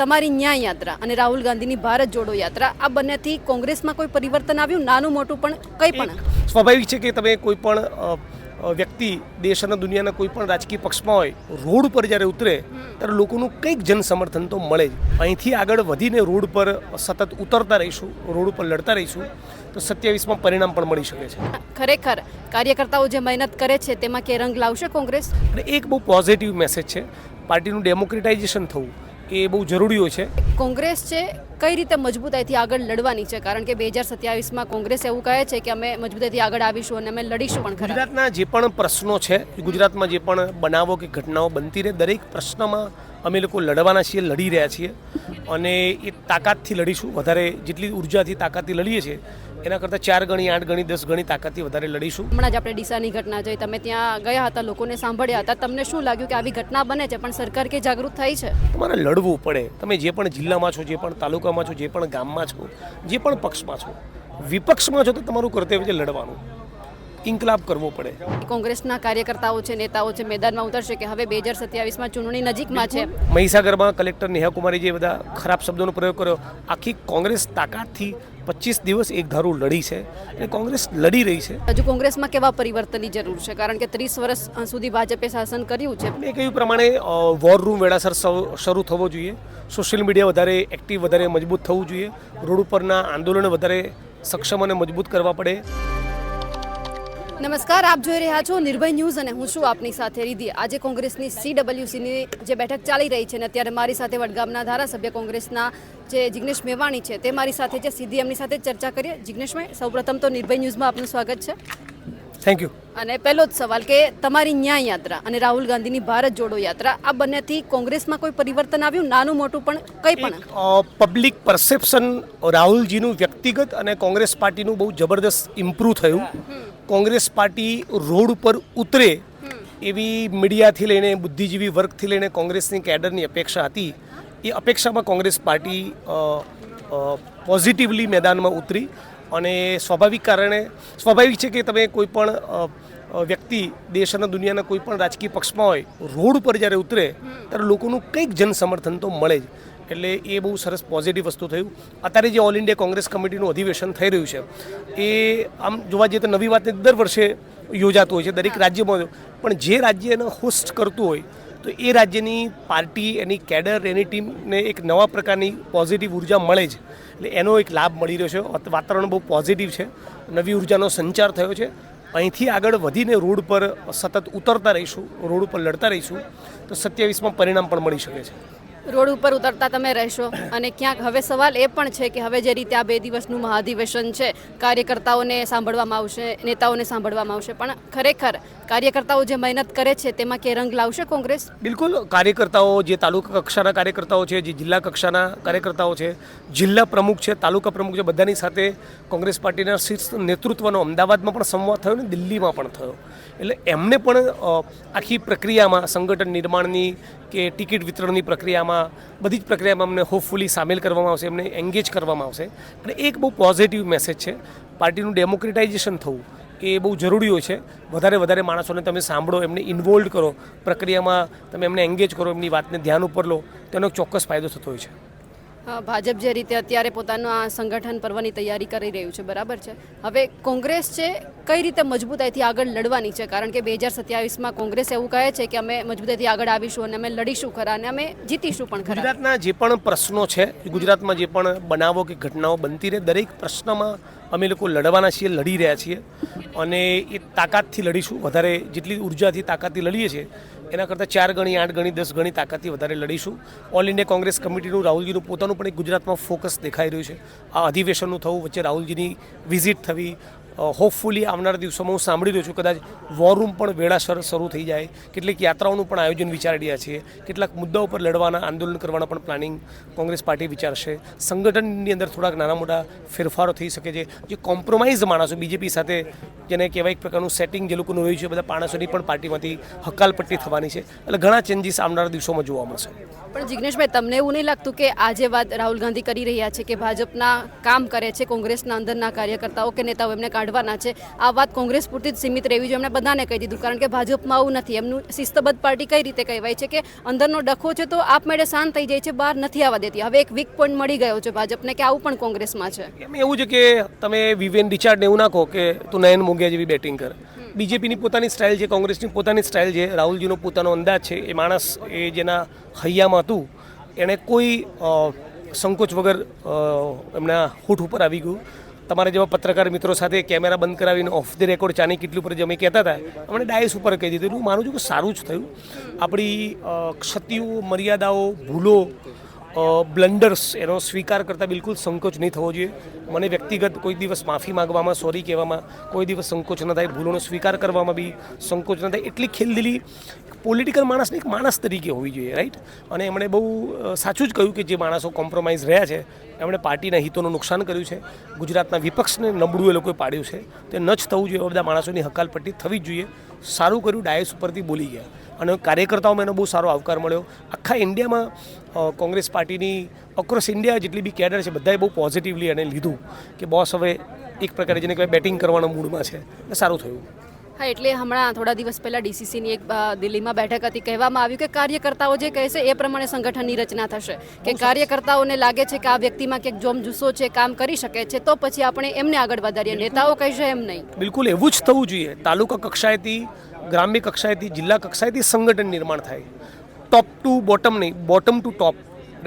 તમારી ન્યાય યાત્રા અને રાહુલ ગાંધીની ભારત જોડો યાત્રા આ બંનેથી કોંગ્રેસમાં કોઈ પરિવર્તન આવ્યું? નાનું મોટું પણ કંઈ પણ? સ્વાભાવિક છે કે તમે કોઈ પણ વ્યક્તિ દેશ અને દુનિયાના કોઈ પણ રાજકીય પક્ષમાં હોય રોડ પર જ્યારે ઉતરે ત્યારે લોકોનું કંઈક જન સમર્થન તો મળે જ. અહીંથી આગળ વધીને રોડ પર સતત ઉતરતા રહીશું રોડ પર લડતા રહીશું તો સત્યાવીસમાં પરિણામ પણ મળી શકે છે. ખરેખર કાર્યકર્તાઓ જે મહેનત કરે છે તેમાં કે રંગ લાવશે કોંગ્રેસ? અને એક બહુ પોઝિટિવ મેસેજ છે પાર્ટીનું ડેમોક્રેટાઇઝેશન થવું. એ બહુ જરૂરી હોય છે. કોંગ્રેસ છે કઈ રીતે મજબૂતાઈથી આગળ લડવાની છે? કારણ કે બે હજાર સત્યાવીસમાં કોંગ્રેસ એવું કહે છે કે અમે મજબૂતાઈથી આગળ આવીશું અને અમે લડીશું પણ ગુજરાતના જે પણ પ્રશ્નો છે ગુજરાતમાં જે પણ બનાવો કે ઘટનાઓ બનતી રહે દરેક પ્રશ્નમાં અમે લોકો લડવાના છીએ લડી રહ્યા છીએ. અને એ તાકાતથી લડીશું. વધારે જેટલી ઉર્જાથી તાકાતથી લડીએ છીએ એના કરતાં ચાર ગણી આઠ ગણી દસ ગણી તાકાતથી વધારે લડીશું. હમણાં જ આપણે ડીસાની ઘટના જોઈ. તમે ત્યાં ગયા હતા લોકોને સાંભળ્યા હતા. તમને શું લાગ્યું કે આવી ઘટના બને છે પણ સરકાર કે જાગૃત થઈ છે? તમારે લડવું પડે. તમે જે પણ જિલ્લામાં છો જે પણ તાલુકામાં છો જે પણ ગામમાં છો જે પણ પક્ષમાં છો વિપક્ષમાં છો તો તમારું કર્તવ્ય છે લડવાનું. ઇન્કલાબ કરવો પડે. કોંગ્રેસના કાર્યકર્તાઓ છે નેતાઓ છે મેદાનમાં ઉતરશે કે હવે બે હજાર સત્યાવીસમાં ચૂંટણી નજીકમાં છે. મહીસાગરમાં કલેક્ટર નેહા કુમારી જે બધા ખરાબ શબ્દોનો પ્રયોગ કર્યો આખી કોંગ્રેસ તાકાતથી પચીસ દિવસ એક ધારું લડી છે અને કોંગ્રેસ લડી રહી છે. હજુ કોંગ્રેસમાં કેવા પરિવર્તનની જરૂર છે? કારણ કે ત્રીસ વર્ષ સુધી ભાજપે શાસન કર્યું છે. મેં કહ્યું પ્રમાણે વોર રૂમ વેળાસર શરૂ થવો જોઈએ. સોશિયલ મીડિયા વધારે એક્ટિવ વધારે મજબૂત થવું જોઈએ. રોડ ઉપરના આંદોલનો વધારે સક્ષમ અને મજબૂત કરવા પડે. નમસ્કાર આપ જોઈ રહ્યા છો નિર્ભય ન્યૂઝ અને હું છું આપની સાથે રીધી. આજે કોંગ્રેસની સીડબ્લ્યુસીની જે બેઠક ચાલી રહી છે અને અત્યારે મારી સાથે વડગામના ધારાસભ્ય કોંગ્રેસના જે જિગ્નેશ મેવાણી છે તે મારી સાથે છે. સીધી એમની સાથે ચર્ચા કરીએ. જિગ્નેશભાઈ સૌપ્રથમ તો નિર્ભય ન્યૂઝમાં આપનું સ્વાગત છે. થેન્ક યુ અને પહેલો જ સવાલ કે તમારી ન્યાય યાત્રા અને રાહુલ ગાંધીની ભારત જોડો યાત્રા આ બંનેથી કોંગ્રેસમાં કોઈ પરિવર્તન આવ્યું? નાનું મોટું પણ કંઈ પણ? પબ્લિક પરસેપ્શન રાહુલજીનું વ્યક્તિગત અને કોંગ્રેસ પાર્ટીનું બહુ જબરદસ્ત ઇમ્પ્રૂવ થયું. કોંગ્રેસ પાર્ટી રોડ ઉપર ઉતરે એવી મીડિયાથી લઈને બુદ્ધિજીવી વર્ગથી લઈને કોંગ્રેસની કેડરની અપેક્ષા હતી. એ અપેક્ષામાં કોંગ્રેસ પાર્ટી પોઝિટિવલી મેદાનમાં ઉતરી અને સ્વાભાવિક કારણે સ્વાભાવિક છે કે તમે કોઈ પણ વ્યક્તિ દેશ અને દુનિયાના કોઈ પણ રાજકીય પક્ષમાં હોય રોડ પર જ્યારે ઉતરે ત્યારે લોકોનું કંઈક જન સમર્થન તો મળે જ. એટલે એ બહુ સરસ પોઝિટિવ વસ્તુ થયું. અત્યારે જે ઓલ ઇન્ડિયા કોંગ્રેસ કમિટીનું અધિવેશન થઈ રહ્યું છે એ આમ જોવા જઈએ તો નવી વાત નથી, દર વર્ષે યોજાતું હોય છે દરેક રાજ્યમાં. પણ જે રાજ્ય એને હોસ્ટ કરતું હોય તો એ રાજ્યની પાર્ટી એની કેડર એની ટીમને એક નવા પ્રકારની પોઝિટિવ ઊર્જા મળે જ એટલે એનો એક લાભ મળી રહ્યો છે. વાતાવરણ બહુ પોઝિટિવ છે. નવી ઉર્જાનો સંચાર થયો છે. અહીંથી આગળ વધીને રોડ પર સતત ઉતરતા રહીશું રોડ ઉપર લડતા રહીશું તો સત્યાવીસમાં પરિણામ પણ મળી શકે છે. રોડ ઉપર ઉતરતા તમે રહેશો. અને ક્યાંક હવે સવાલ એ પણ છે કે હવે જે રીતે આ બે દિવસનું મહાધિવેશન છે, કાર્યકર્તાઓને સાંભળવામાં આવશે, નેતાઓને સાંભળવામાં આવશે, પણ ખરેખર કાર્યકર્તાઓ જે મહેનત કરે છે, તેમાં કે રંગ લાવશે કોંગ્રેસ? બિલકુલ. કાર્યકર્તાઓ જે તાલુકા કક્ષાના કાર્યકર્તાઓ છે, જે જિલ્લા કક્ષાના કાર્યકર્તાઓ છે, જિલ્લા પ્રમુખ છે, તાલુકા પ્રમુખ છે, બધાની સાથે કોંગ્રેસ પાર્ટીના શીર્ષ નેતૃત્વનો અમદાવાદમાં પણ સંવાદ થયો ને દિલ્હીમાં પણ થયો. એટલે એમને પણ આખી પ્રક્રિયામાં, સંગઠન નિર્માણની કે ટિકિટ વિતરણની પ્રક્રિયામાં, બધી જ પ્રક્રિયામાં અમને હોપફુલી સામેલ કરવામાં આવશે, એમને એન્ગેજ કરવામાં આવશે. અને એક બહુ પોઝિટિવ મેસેજ છે, પાર્ટીનું ડેમોક્રેટાઇઝેશન થવું. એ બહુ જરૂરી હોય છે. વધારે વધારે માણસોને તમે સાંભળો, એમને ઇન્વોલ્વ કરો, પ્રક્રિયામાં તમે એમને એન્ગેજ કરો, એમની વાતને ધ્યાન ઉપર લો, તેનો ચોક્કસ ફાયદો થતો હોય છે. ભાજપ જે રીતે અત્યારે પોતાનું આ સંગઠન પર્વની તૈયારી કરી રહ્યું છે, બરાબર છે? હવે કોંગ્રેસ છે, કઈ રીતે મજબૂતાઈથી આગળ લડવાની છે? કારણ કે બે હજાર સત્યાવીસમાં કોંગ્રેસ એવું કહે છે કે અમે મજબૂતાઈથી આગળ આવીશું અને અમે લડીશું ખરા અને અમે જીતીશું પણ ગુજરાતના જે પણ પ્રશ્નો છે, ગુજરાતમાં જે પણ બનાવો કે ઘટનાઓ બનતી રહે, દરેક પ્રશ્નમાં અમે લોકો લડવાના છીએ, લડી રહ્યા છીએ. અને એ તાકાતથી લડીશું. વધારે જેટલી ઉર્જાથી તાકાતથી લડીએ છીએ એના કરતાં ચાર ગણી, આઠ ગણી, દસ ગણી તાકાતથી વધારે લડીશું. ઓલ ઇન્ડિયા કોંગ્રેસ કમિટીનું રાહુલજીનું પોતાનું પણ એક ગુજરાતમાં ફોકસ દેખાઈ રહ્યું છે. આ અધિવેશનનું થવું વચ્ચે રાહુલજીની વિઝિટ થવી હોપફુલી આવનારા દિવસોમાં હું સાંભળી રહ્યો છું. કદાચ વોર રૂમ પણ વેળાસર શરૂ થઈ જાય. કેટલીક યાત્રાઓનું પણ આયોજન વિચારી રહ્યા છીએ. કેટલાક મુદ્દાઓ પર લડવાના, આંદોલન કરવાના પણ પ્લાનિંગ કોંગ્રેસ પાર્ટી વિચારશે. સંગઠનની અંદર થોડાક નાના મોટા ફેરફારો થઈ શકે છે. જે કોમ્પ્રોમાઇઝ માણસો બીજેપી સાથે જેને કહેવાય એક પ્રકારનું સેટિંગ જે લોકોનું રહ્યું છે, બધા માણસોની પણ પાર્ટીમાંથી હકાલપટ્ટી થવાની છે. એટલે ઘણા ચેન્જીસ આવનારા દિવસોમાં જોવા મળશે. પણ જિગ્નેશભાઈ, તમને એવું નહીં લાગતું કે આજે વાત રાહુલ ગાંધી કરી રહ્યા છે કે ભાજપના કામ કરે છે, કોંગ્રેસના અંદરના કાર્યકર્તાઓ કે નેતાઓ એમને કાઢવા લડવાના છે. આ વાત કોંગ્રેસ પૂરતી જ સીમિત રહેવી જોઈએ એમણે બધાને કહી દીધું. કારણ કે ભાજપમાં આવું નથી. એમનું શિસ્તબદ્ધ પાર્ટી કઈ રીતે કહેવાય છે કે અંદરનો ડખો છે તો આપમેળે શાંત થઈ જાય છે બહાર નથી આવવા દેતી. હવે એક વીક પોઈન્ટ મળી ગયો છે ભાજપને કે આવું પણ કોંગ્રેસમાં છે. એમ એવું છે કે તમે વિવેન રિચાર્ડ એવું નાખો કે તું નયન મોંઘિયા જેવી બેટિંગ કર. બીજેપીની પોતાની સ્ટાઇલ છે કોંગ્રેસની પોતાની સ્ટાઇલ છે. રાહુલજીનો પોતાનો અંદાજ છે. એ માણસ એ જેના હૈયામાં હતું એણે કોઈ સંકોચ વગર એમના હૂઠ ઉપર આવી ગયું. તમારા જેવા પત્રકાર મિત્રો સાથે કેમેરા બંધ કરાવીને ઓફ ધ રેકોર્ડ ચાની કેટલી ઉપર અમે કહેતા હતા અમને ડાયસ ઉપર કહી દીધું. હું માનું છું કે સારું જ થયું. આપણી ક્ષતિઓ, મર્યાદાઓ, ભૂલો બ્લન્ડર્સ એનો સ્વીકાર કરતાં બિલકુલ સંકોચ નહીં થવો જોઈએ. મને વ્યક્તિગત કોઈ દિવસ માફી માગવામાં સોરી કહેવામાં, કોઈ દિવસ સંકોચ ન થાય. ભૂલોનો સ્વીકાર કરવામાં બી સંકોચ ન થાય. એટલી ખેલદિલી પોલિટિકલ માણસને એક માણસ તરીકે હોવી જોઈએ રાઈટ અને એમણે બહુ સાચું જ કહ્યું કે જે માણસો કોમ્પ્રોમાઇઝ રહ્યા છે, એમણે પાર્ટીના હિતોનું નુકસાન કર્યું છે, ગુજરાતના વિપક્ષને નબળું એ લોકોએ પાડ્યું છે, તે ન જ થવું જોઈએ બધા માણસોની હકાલપટ્ટી થવી જ જોઈએ. સારું કર્યું, ડાયસ ઉપરથી બોલી ગયા. અને કાર્યકર્તાઓમાં એનો બહુ સારો આવકાર મળ્યો. આખા ઇન્ડિયામાં કોંગ્રેસ પાર્ટીની અક્રોસ ઇન્ડિયા જેટલી બી કેડર છે, બધાએ બહુ પોઝિટિવલી એને લીધું કે બોસ હવે એક પ્રકારે જેને કહેવાય બેટિંગ કરવાના મૂડમાં છે. સારું થયું. હા એટલે હમણાં થોડા દિવસ પહેલા ડીસીસીની એક દિલ્હીમાં બેઠક હતી. કહેવામાં આવ્યું કે કાર્યકર્તાઓ જે કહેશે એ પ્રમાણે સંગઠનની રચના થશે. કે કાર્યકર્તાઓને લાગે છે કે આ વ્યક્તિમાં ક્યાંક જોમ જુસ્સો છે કામ કરી શકે છે તો પછી આપણે એમને આગળ વધારીએ. નેતાઓ કહેશે એમ નહીં. બિલકુલ એવું જ થવું જોઈએ. તાલુકા કક્ષાએથી ગ્રામ્ય કક્ષાએથી જિલ્લા કક્ષાએથી સંગઠન નિર્માણ થાય. ટોપ ટુ બોટમ નહીં બોટમ ટુ ટોપ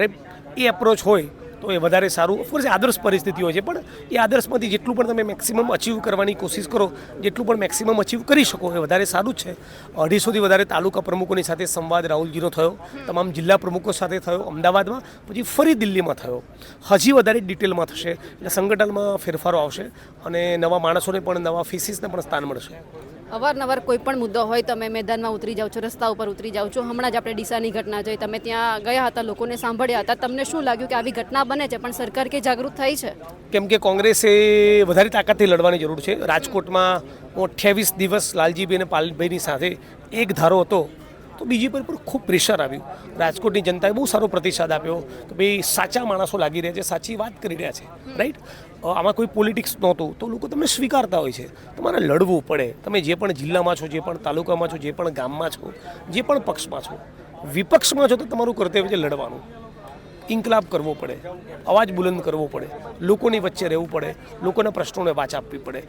રાઈટ એ એપ્રોચ હોય. તો એ વધારે સારું. ઓફકોર્સ આદર્શ પરિસ્થિતિ હોય છે, પણ એ આદર્શમાંથી જેટલું પણ તમે મેક્સિમમ અચીવ કરવાની કોશિશ કરો, જેટલું પણ મેક્સિમમ અચીવ કરી શકો, એ વધારે સારું છે. અઢીસોથી વધારે તાલુકા પ્રમુખોની સાથે સંવાદ રાહુલજીનો થયો, તમામ જિલ્લા પ્રમુખો સાથે થયો, અમદાવાદમાં, પછી ફરી દિલ્હીમાં થયો. હજી વધારે ડિટેલમાં થશે, એટલે સંગઠનમાં ફેરફારો આવશે અને નવા માણસોને પણ, નવા ફિસિસને પણ સ્થાન મળશે. અવારનવાર કોઈ પણ મુદ્દો હોય, તમે મેદાનમાં ઉતરી જાઓ છો, રસ્તા ઉપર ઉતરી જાઓ છો, હમણાં જ આપણે ડીસાની ઘટના જોઈ, તમે ત્યાં ગયા હતા, લોકોને સાંભળ્યા હતા. તમને શું લાગ્યું કે આવી ઘટના બને છે, પણ સરકાર કે જાગૃત થઈ છે? કેમ કે કોંગ્રેસે વધારે તાકાતથી લડવાની જરૂર છે. રાજકોટમાં હું અઠ્યાવીસ દિવસ લાલજીભાઈ અને પાલભાઈની સાથે એક ધારો હતો. તો બીજી પર ખૂબ પ્રેશર આવ્યું. રાજકોટની જનતાએ બહુ સારો પ્રતિસાદ આપ્યો કે ભાઈ સાચા માણસો લાગી રહ્યા છે, સાચી વાત કરી રહ્યા છે રાઈટ આમાં કોઈ પોલિટિક્સ નહોતું. તો લોકો તમને સ્વીકારતા હોય છે. તમારે લડવું પડે. તમે જે પણ જિલ્લામાં છો, જે પણ તાલુકામાં છો, જે પણ ગામમાં છો, જે પણ પક્ષમાં છો, વિપક્ષમાં છો તો તમારું કર્તવ્ય છે લડવાનું. ઇન્કલાબ કરવો પડે અવાજ બુલંદ કરવો પડે લોકોની વચ્ચે રહેવું પડે લોકોના પ્રશ્નોને વાચ આપવી પડે.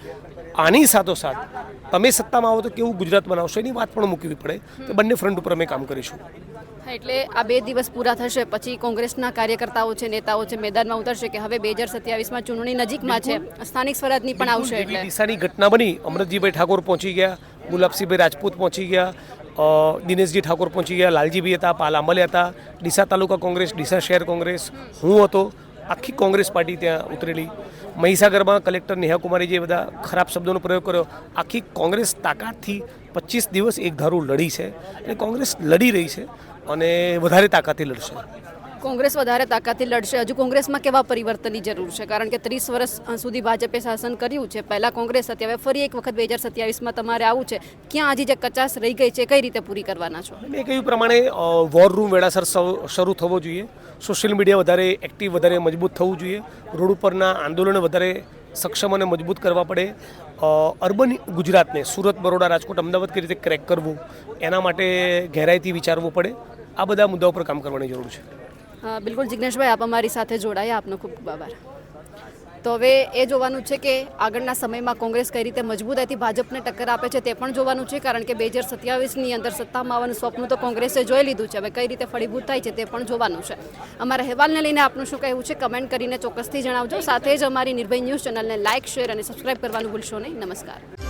આની સાથોસાથ તમે સત્તામાં આવો તો કેવું ગુજરાત બનાવશો એની વાત પણ મૂકવી પડે તો બંને ફ્રન્ટ ઉપર અમે કામ કરીશું. એટલે આ બે દિવસ પૂરા થશે પછી કોંગ્રેસના કાર્યકર્તાઓ છે નેતાઓ છે મેદાનમાં ઉતરશે કે હવે બે હજાર સત્યાવીસમાં ચૂંટણી નજીકમાં છે સ્થાનિક સ્વરાજની પણ આવશે એટલે. દિશાની ઘટના બની અમૃતજીભાઈ ઠાકોર પહોંચી ગયા ગુલાબસિંહભાઈ રાજપૂત પહોંચી ગયા દિનેશજી ઠાકોર પહોંચી ગયા, લાલજીભાઈ હતા, પાલ આંબલે હતા, ડીસા તાલુકા કોંગ્રેસ, ડીસા શહેર કોંગ્રેસ, હું હતો. આખી કોંગ્રેસ પાર્ટી ત્યાં ઉતરેલી. મહીસાગરમાં કલેક્ટર નેહાકુમારી જે બધા ખરાબ શબ્દોનો પ્રયોગ કર્યો, આખી કોંગ્રેસ તાકાતથી પચીસ દિવસ એક ધારું લડી છે. અને કોંગ્રેસ લડી રહી છે અને વધારે તાકાતથી લડશે. કોંગ્રેસ વધારે તાકાતથી લડશે. હજુ કોંગ્રેસમાં કેવા પરિવર્તનની જરૂર છે? કારણ કે ત્રીસ વર્ષ સુધી ભાજપે શાસન કર્યું છે. પહેલા કોંગ્રેસ હતી, હવે ફરી એક વખત બે હજાર સત્યાવીસમાં તમારે આવું છે. ક્યાં હજી જે કચાસ રહી ગઈ છે કઈ રીતે પૂરી કરવાના છો? મેં કહ્યું પ્રમાણે વોર રૂમ વેળાસર શરૂ થવો જોઈએ. સોશિયલ મીડિયા વધારે એક્ટિવ વધારે મજબૂત થવું જોઈએ. રોડ ઉપરના આંદોલન વધારે સક્ષમ અને મજબૂત કરવા પડે. અર્બન ગુજરાતને, સુરત, બરોડા, રાજકોટ, અમદાવાદ કઈ રીતે ક્રેક કરવું? એના માટે ગહેરાઈથી વિચારવું પડે. આ બધા મુદ્દાઓ પર કામ કરવાની જરૂર છે. બિલકુલ જિજ્ઞેશભાઈ આપ અમારી સાથે જોડાયા. આપનો ખૂબ ખૂબ આભાર. તો હવે એ જોવાનું છે કે આગળના સમયમાં કોંગ્રેસ કઈ રીતે મજબૂતાઈથી ભાજપને ટક્કર આપે છે તે પણ જોવાનું છે, કારણ કે બે હજાર સત્યાવીસની અંદર સત્તામાં આવવાનું સ્વપ્ન તો કોંગ્રેસે જોઈ લીધું છે. હવે કઈ રીતે ફળીભૂત થાય છે તે પણ જોવાનું છે. અમારા અહેવાલને લઈને આપનું શું કહેવું છે કમેન્ટ કરીને ચોક્કસથી જણાવજો. સાથે જ અમારી નિર્ભય ન્યૂઝ ચેનલને લાઇક શેર અને સબસ્ક્રાઇબ કરવાનું ભૂલશો નહીં. નમસ્કાર.